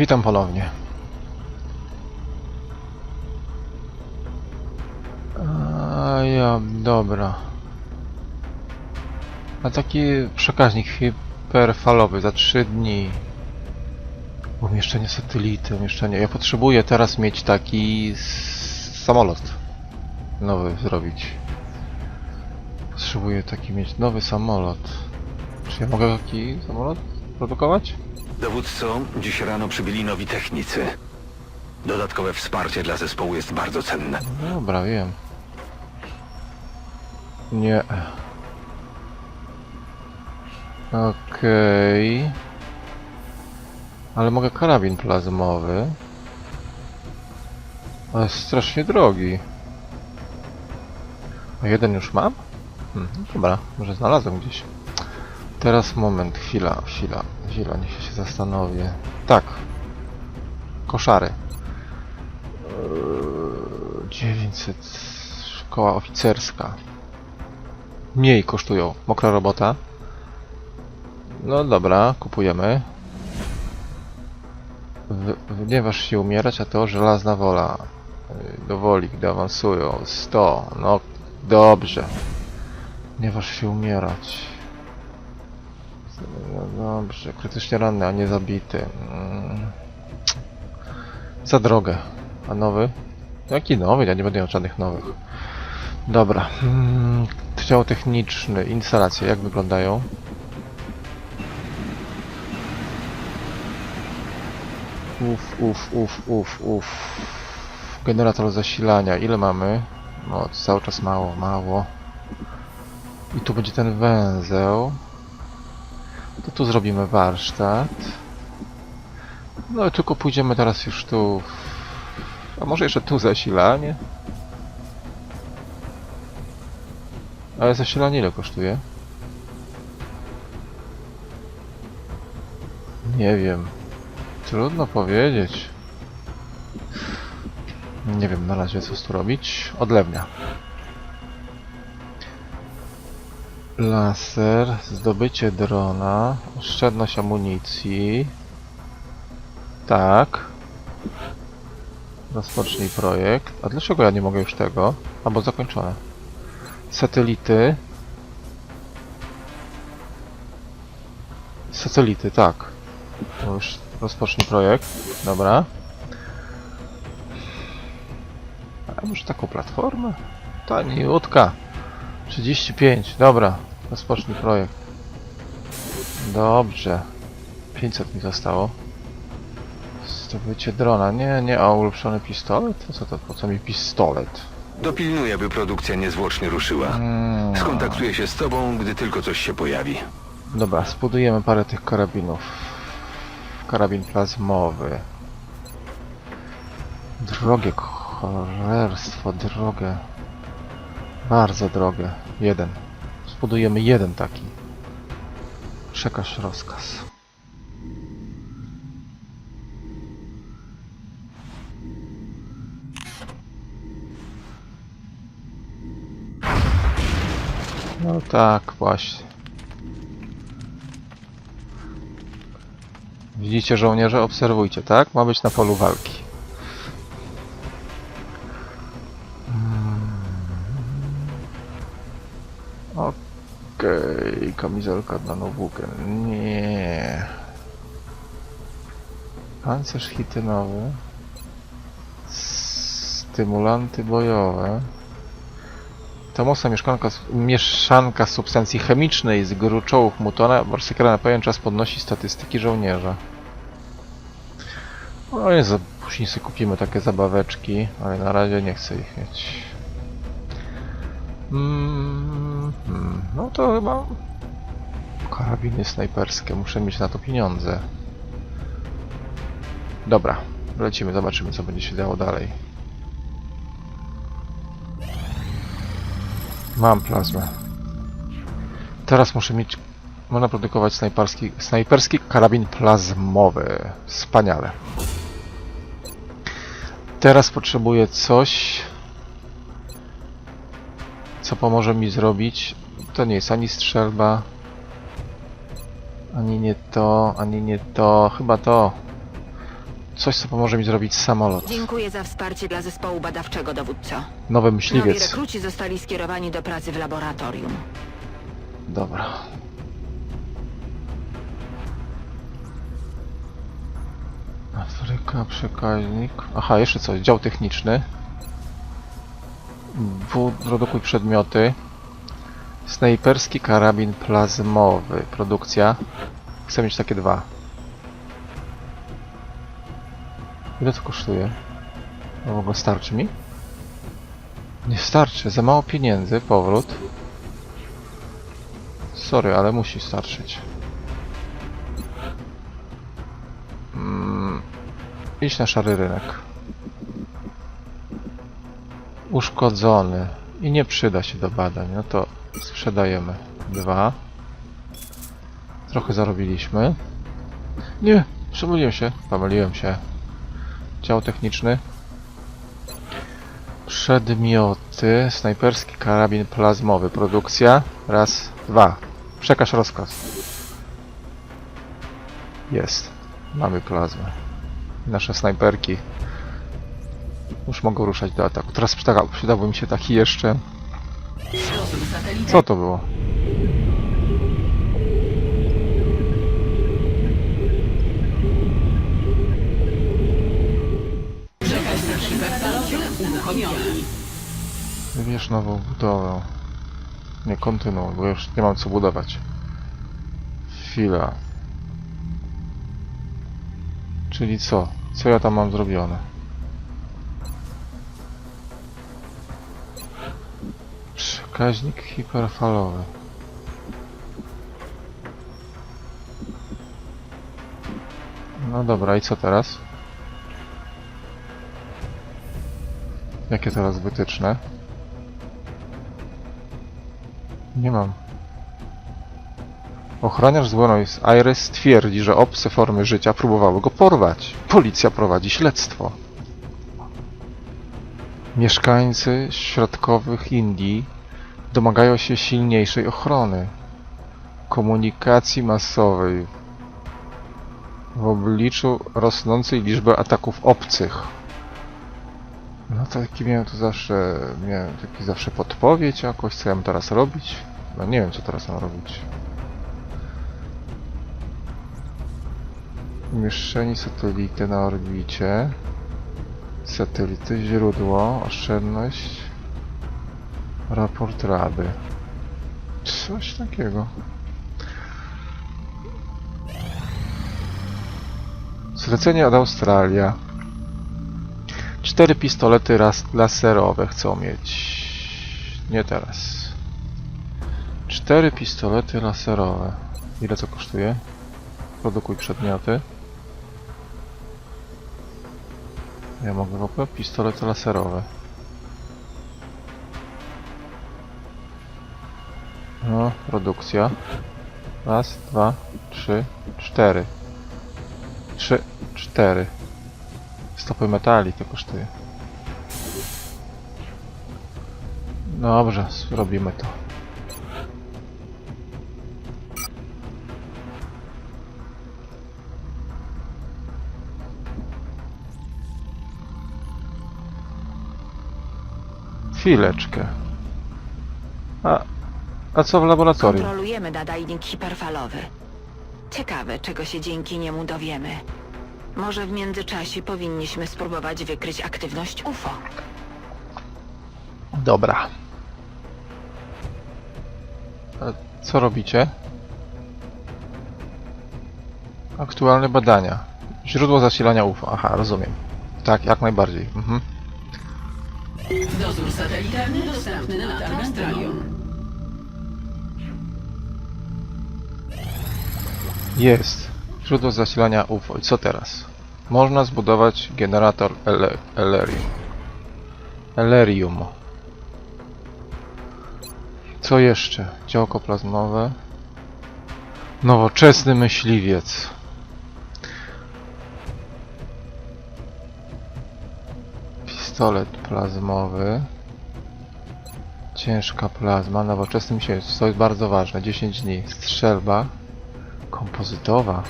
Witam ponownie. A ja, dobra. A taki przekaźnik hiperfalowy za 3 dni. Umieszczenie satelity, umieszczenie. Ja potrzebuję teraz mieć taki samolot nowy zrobić. Potrzebuję taki mieć nowy samolot. Czy ja mogę taki samolot produkować? Dowódco, dziś rano przybyli nowi technicy. Dodatkowe wsparcie dla zespołu jest bardzo cenne. Dobra, wiem. Nie. Okej. Ale mogę karabin plazmowy. Ale jest strasznie drogi. A jeden już mam? Mhm, dobra, może znalazłem gdzieś. Teraz moment, chwila, chwila, chwila, niech się zastanowię. Tak. Koszary. Eee, 900 szkoła oficerska. Mniej kosztują. Mokra robota. No dobra, kupujemy. W, gniewasz się umierać, a to żelazna wola. Yy, Do woli, gdy awansują. 100. No dobrze. Gniewasz się umierać. Dobrze. Krytycznie ranny, a nie zabity. Mm. Za drogę. A nowy? Jaki nowy? Ja nie będę miał żadnych nowych. Dobra. Mm, Dział techniczny, instalacje, jak wyglądają? Uf, uf, uf, uf, uf. Generator zasilania, ile mamy? No, cały czas mało, mało. I tu będzie ten węzeł. To tu zrobimy warsztat. No i tylko pójdziemy teraz już tu. A może jeszcze tu zasilanie? Ale zasilanie ile kosztuje? Nie wiem. Trudno powiedzieć. Nie wiem na razie co tu robić. Odlewnia. Laser, zdobycie drona, oszczędność amunicji. Tak. Rozpocznij projekt. A dlaczego ja nie mogę już tego? Albo zakończone. Satelity. Satelity, tak. Już rozpocznij projekt. Dobra. A może taką platformę? Taniutka. 35, dobra. Rozpocznij projekt. Dobrze. 500 mi zostało. Zdobycie drona. Nie, nie, a ulepszony pistolet? Co to? Po co mi pistolet? Dopilnuję, by produkcja niezwłocznie ruszyła. Mm. Skontaktuję się z tobą, gdy tylko coś się pojawi. Dobra, spudujemy parę tych karabinów. Karabin plazmowy. Drogie cholerstwo, drogie. Bardzo drogie. Jeden. Spudujemy jeden taki. Przekaż rozkaz. No tak, właśnie. Widzicie żołnierze? Obserwujcie, tak? Ma być na polu walki. Kamizelka dla Nobuken. Nie. Pancerz hitynowy. Stymulanty bojowe. Tomosa mieszkanka, mieszanka substancji chemicznej z gruczołów mutona Barsekera na pewien czas podnosi statystyki żołnierza. No jest, później sobie kupimy takie zabaweczki, ale na razie nie chcę ich mieć. Mm, hmm, no to chyba karabiny snajperskie, muszę mieć na to pieniądze. Dobra, lecimy, zobaczymy co będzie się działo dalej. Mam plazmę. Teraz muszę mieć... Można produkować snajperski, snajperski karabin plazmowy. Wspaniale. Teraz potrzebuję coś, co pomoże mi zrobić. To nie jest ani strzelba, ani nie to, ani nie to. Chyba to. coś, co pomoże mi zrobić samolot. Dziękuję za wsparcie dla zespołu badawczego, dowódco. Nowy Nowi myśliwiec. rekruci zostali skierowani do pracy w laboratorium. Dobra. Afryka, przekaźnik. Aha, jeszcze coś. Dział techniczny. W, produkuj przedmioty. Snajperski karabin plazmowy. Produkcja. Chcę mieć takie dwa. Ile to kosztuje? No w ogóle starczy mi? Nie starczy. Za mało pieniędzy. Powrót. Sorry, ale musi starczyć. Mm, idź na szary rynek. Uszkodzony. I nie przyda się do badań. No to sprzedajemy. Dwa. Trochę zarobiliśmy. Nie, pomyliłem się. Pomyliłem się. Dział techniczny. Przedmioty. Snajperski karabin plazmowy. Produkcja. Raz, dwa. Przekaż rozkaz. Jest. Mamy plazmę. Nasze snajperki już mogą ruszać do ataku. Teraz przyda, przydałby mi się taki jeszcze. Co to było? Wybierz nową budowę. Nie, kontynuuj, bo już nie mam co budować. Chwila. Czyli co? Co ja tam mam zrobione? Przekaźnik hiperfalowy. No dobra, i co teraz? Jakie teraz wytyczne? Nie mam. Ochroniarz z Buenos Aires twierdzi, że obce formy życia próbowały go porwać. Policja prowadzi śledztwo. Mieszkańcy środkowych Indii domagają się silniejszej ochrony. Komunikacji masowej w obliczu rosnącej liczby ataków obcych. No taki miałem tu zawsze, miałem taki zawsze podpowiedź jakoś, co ja mam teraz robić. No nie wiem, co teraz mam robić. Umieszczenie satelity na orbicie. Satelity, źródło, oszczędność. Raport rady. Coś takiego. Zlecenie od Australia. Cztery pistolety laserowe chcą mieć. Nie teraz. Cztery pistolety laserowe. Ile to kosztuje? Produkuj przedmioty. Ja mogę ogóle pistolety laserowe. Produkcja. Raz, dwa, trzy, cztery. Trzy, cztery. Stopy metali to kosztuje. Dobrze, zrobimy to. Chwileczkę. A, co w laboratorium? Kontrolujemy nadajnik hiperfalowy. Ciekawe, czego się dzięki niemu dowiemy. Może w międzyczasie powinniśmy spróbować wykryć aktywność UFO. Dobra. A co robicie? Aktualne badania. Źródło zasilania UFO. Aha, rozumiem. Tak, jak najbardziej. Mhm. Dozór satelitarny dostępny nad Australią. Jest. Źródło zasilania UFO. I co teraz? Można zbudować generator ele Elerium. Elerium. Co jeszcze? Działko plazmowe. Nowoczesny myśliwiec. Pistolet plazmowy. Ciężka plazma. Nowoczesny myśliwiec. To jest bardzo ważne. 10 dni. Strzelba. Kompozytowa.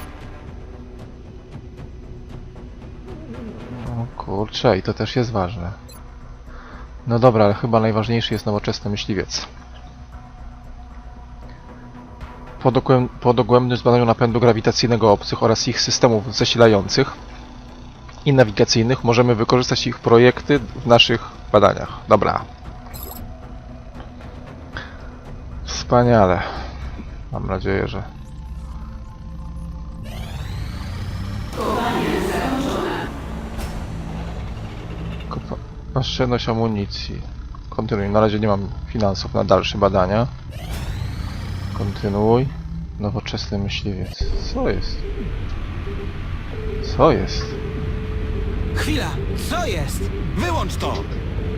Kurczę, i to też jest ważne. No dobra, ale chyba najważniejszy jest nowoczesny myśliwiec. Po, po dogłębnym zbadaniu napędu grawitacyjnego obcych oraz ich systemów zasilających i nawigacyjnych możemy wykorzystać ich projekty w naszych badaniach. Dobra. Wspaniale. Mam nadzieję, że... Oszczędność amunicji. Kontynuuj. Na razie nie mam finansów na dalsze badania. Kontynuuj. Nowoczesny myśliwiec. Co jest? Co jest? Chwila! Co jest? Wyłącz to!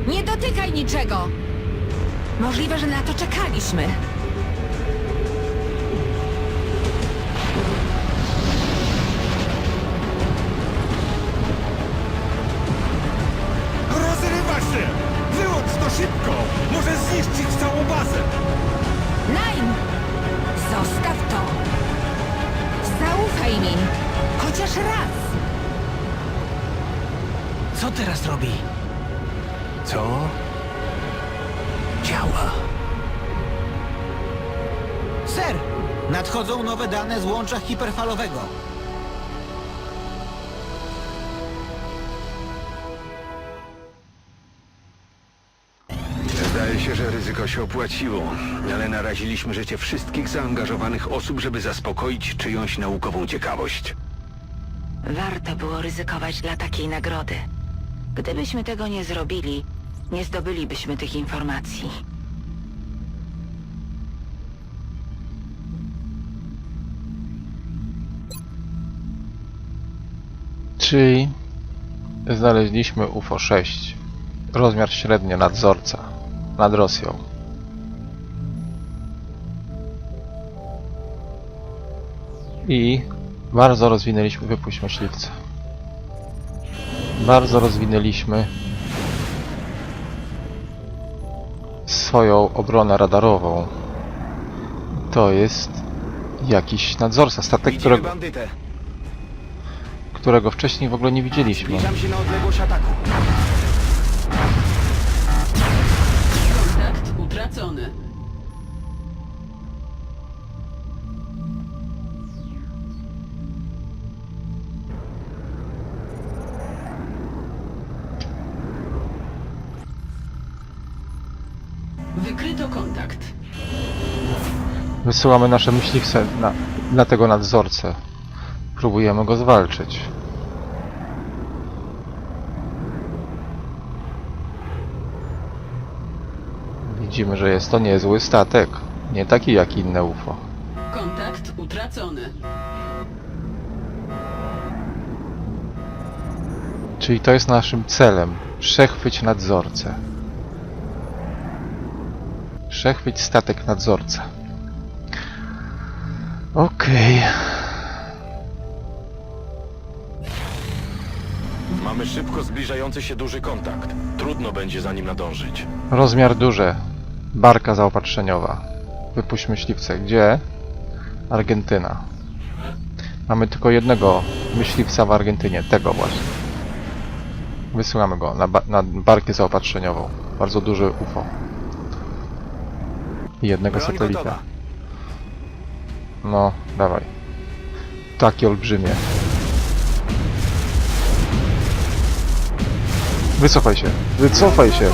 Nie dotykaj niczego! Możliwe, że na to czekaliśmy. Zaufaj mi! Chociaż raz! Co teraz robi? Co? Działa. Ser! Nadchodzą nowe dane z łącza hiperfalowego. Ryzyko się opłaciło, ale naraziliśmy życie wszystkich zaangażowanych osób, żeby zaspokoić czyjąś naukową ciekawość. Warto było ryzykować dla takiej nagrody. Gdybyśmy tego nie zrobili, nie zdobylibyśmy tych informacji. Czyli znaleźliśmy UFO 6. Rozmiar średni nadzorca nad Rosją. I bardzo rozwinęliśmy wypuść myśliwca. Bardzo rozwinęliśmy swoją obronę radarową. To jest jakiś nadzorca, statek, którego, którego wcześniej w ogóle nie widzieliśmy. się na odległość ataku. Utracony. Wykryto kontakt. Wysyłamy nasze myśliwce na, na tego nadzorcę. Próbujemy go zwalczyć. Widzimy, że jest to niezły statek. Nie taki jak inne UFO. Kontakt utracony. Czyli to jest naszym celem. Przechwyć nadzorcę. Przechwyć statek nadzorca. Okej. Mamy szybko zbliżający się duży kontakt. Trudno będzie za nim nadążyć. Rozmiar duże. Barka zaopatrzeniowa. Wypuść myśliwce. Gdzie? Argentyna. Mamy tylko jednego myśliwca w Argentynie. Tego właśnie. Wysyłamy go na, ba na barkę zaopatrzeniową. Bardzo duży UFO. I jednego satelita. No, dawaj. Takie olbrzymie. Wycofaj się. Wycofaj się.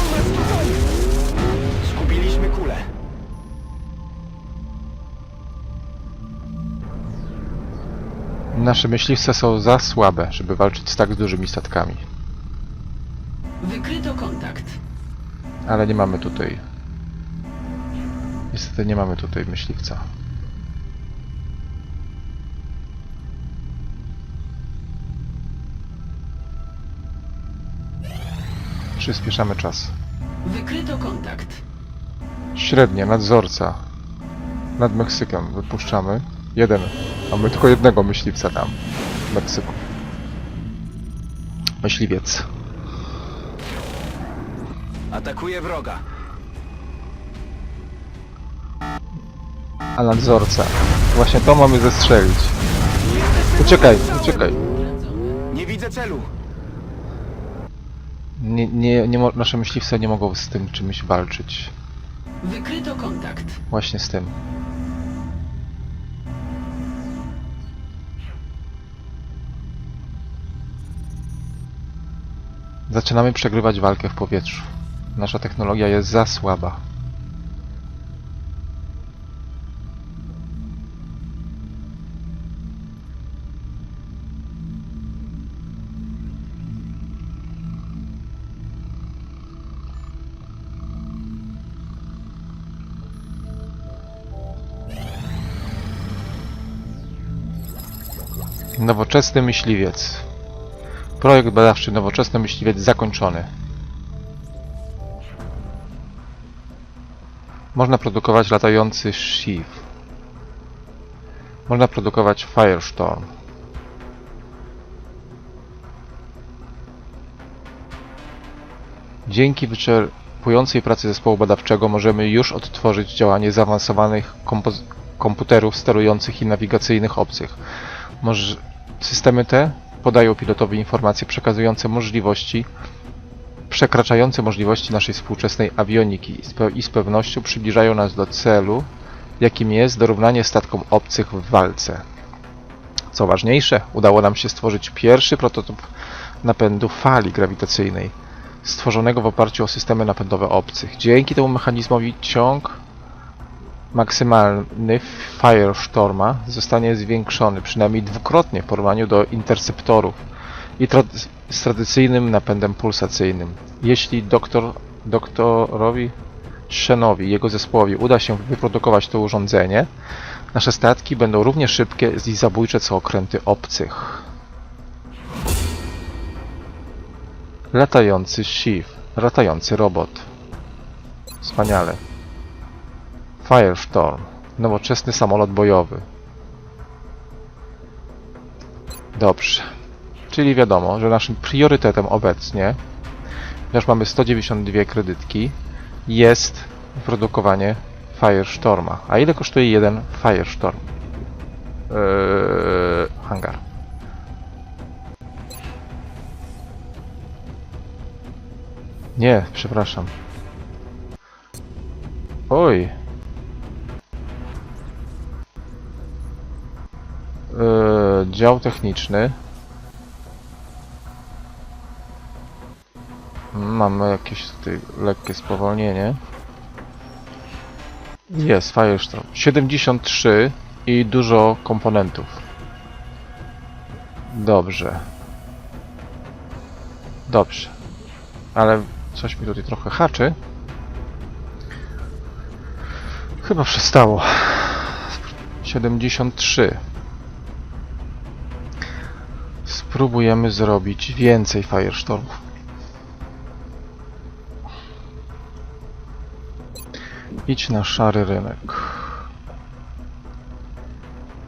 Nasze myśliwce są za słabe, żeby walczyć z tak dużymi statkami. Wykryto kontakt. Ale nie mamy tutaj. Niestety nie mamy tutaj myśliwca. Przyspieszamy czas. Wykryto kontakt. Średnie, nadzorca. Nad Meksykiem wypuszczamy. Jeden. Mamy tylko jednego myśliwca tam. W Meksyku. Myśliwiec. Atakuje wroga. A nadzorca. Właśnie to mamy zestrzelić. Uciekaj, uciekaj. Nie widzę celu. Nie, nie, nie mo- nasze myśliwce nie mogą z tym czymś walczyć. Wykryto kontakt. Właśnie z tym. Zaczynamy przegrywać walkę w powietrzu. Nasza technologia jest za słaba. Nowoczesny myśliwiec. Projekt badawczy Nowoczesny myśliwiec zakończony. Można produkować latający Sheath. Można produkować Firestorm. Dzięki wyczerpującej pracy zespołu badawczego możemy już odtworzyć działanie zaawansowanych komputerów sterujących i nawigacyjnych obcych. Moż- systemy te podają pilotowi informacje przekazujące możliwości przekraczające możliwości naszej współczesnej awioniki i z pewnością przybliżają nas do celu, jakim jest dorównanie statkom obcych w walce. Co ważniejsze, udało nam się stworzyć pierwszy prototyp napędu fali grawitacyjnej, stworzonego w oparciu o systemy napędowe obcych. Dzięki temu mechanizmowi ciąg maksymalny Firestorma zostanie zwiększony przynajmniej dwukrotnie w porównaniu do interceptorów i trad- z tradycyjnym napędem pulsacyjnym. Jeśli doktor, doktorowi Shenowi i jego zespołowi uda się wyprodukować to urządzenie, nasze statki będą równie szybkie i zabójcze co okręty obcych. Latający Sheath, latający robot. Wspaniale. Firestorm. Nowoczesny samolot bojowy. Dobrze. Czyli wiadomo, że naszym priorytetem obecnie, ponieważ mamy 192 kredytki, jest produkowanie Firestorma. A ile kosztuje jeden Firestorm? Eee, hangar. Nie, przepraszam. Oj. Dział techniczny. Mamy jakieś tutaj lekkie spowolnienie. Jest, Firestorm. 73 i dużo komponentów. Dobrze. Dobrze. Ale coś mi tutaj trochę haczy. Chyba przestało. 73. Spróbujemy zrobić więcej Firestormów. Idź na szary rynek.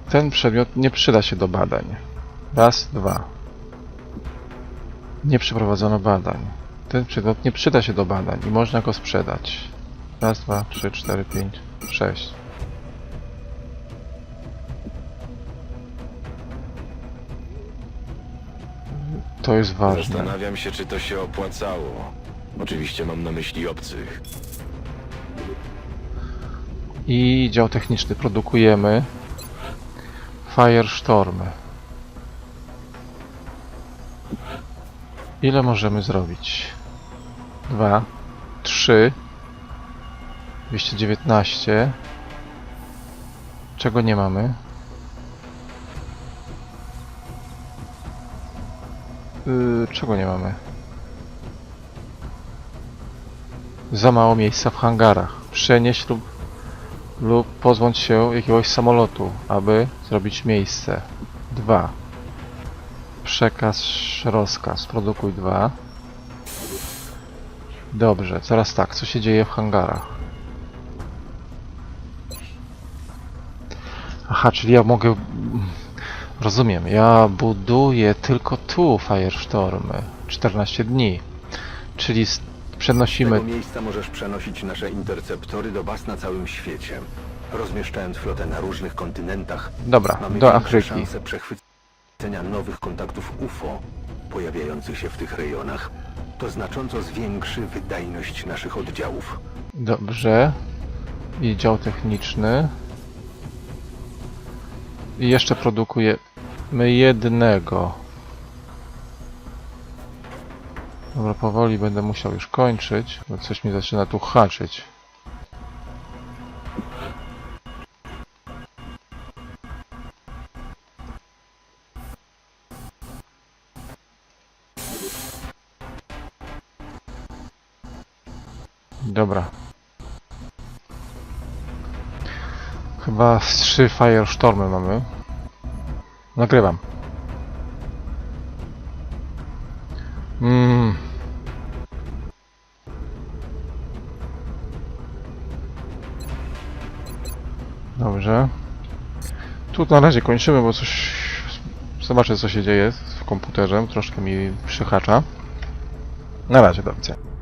Ten przedmiot nie przyda się do badań. Raz, dwa. Nie przeprowadzono badań. Ten przedmiot nie przyda się do badań i można go sprzedać. Raz, dwa, trzy, cztery, pięć, sześć. To jest ważne. Zastanawiam się, czy to się opłacało. Oczywiście mam na myśli obcych. I dział techniczny produkujemy Firestormy. Ile możemy zrobić? 2, 3, 219. Czego nie mamy? Yy, czego nie mamy? Za mało miejsca w hangarach. Przenieść lub lub pozbądź się jakiegoś samolotu, aby zrobić miejsce. 2. Przekaż rozkaz. Produkuj 2. Dobrze, teraz tak, co się dzieje w hangarach? Aha, czyli ja mogę... Rozumiem, ja buduję tylko tu Firestormy. 14 dni. Czyli s- Z przenosimy tego miejsca możesz przenosić nasze interceptory do baz na całym świecie. Rozmieszczając flotę na różnych kontynentach, Dobra, do Afryki. przechwycenia nowych kontaktów UFO pojawiających się w tych rejonach To znacząco zwiększy wydajność naszych oddziałów. Dobrze. I dział techniczny. I jeszcze produkujemy jednego. Dobra, powoli będę musiał już kończyć, bo coś mi zaczyna tu haczyć. Dobra. Chyba z trzy Firestormy mamy. Nagrywam. Mm. Dobrze. Tu na razie kończymy, bo coś... Zobaczę co się dzieje w komputerze. Troszkę mi przyhacza. Na razie, do widzenia.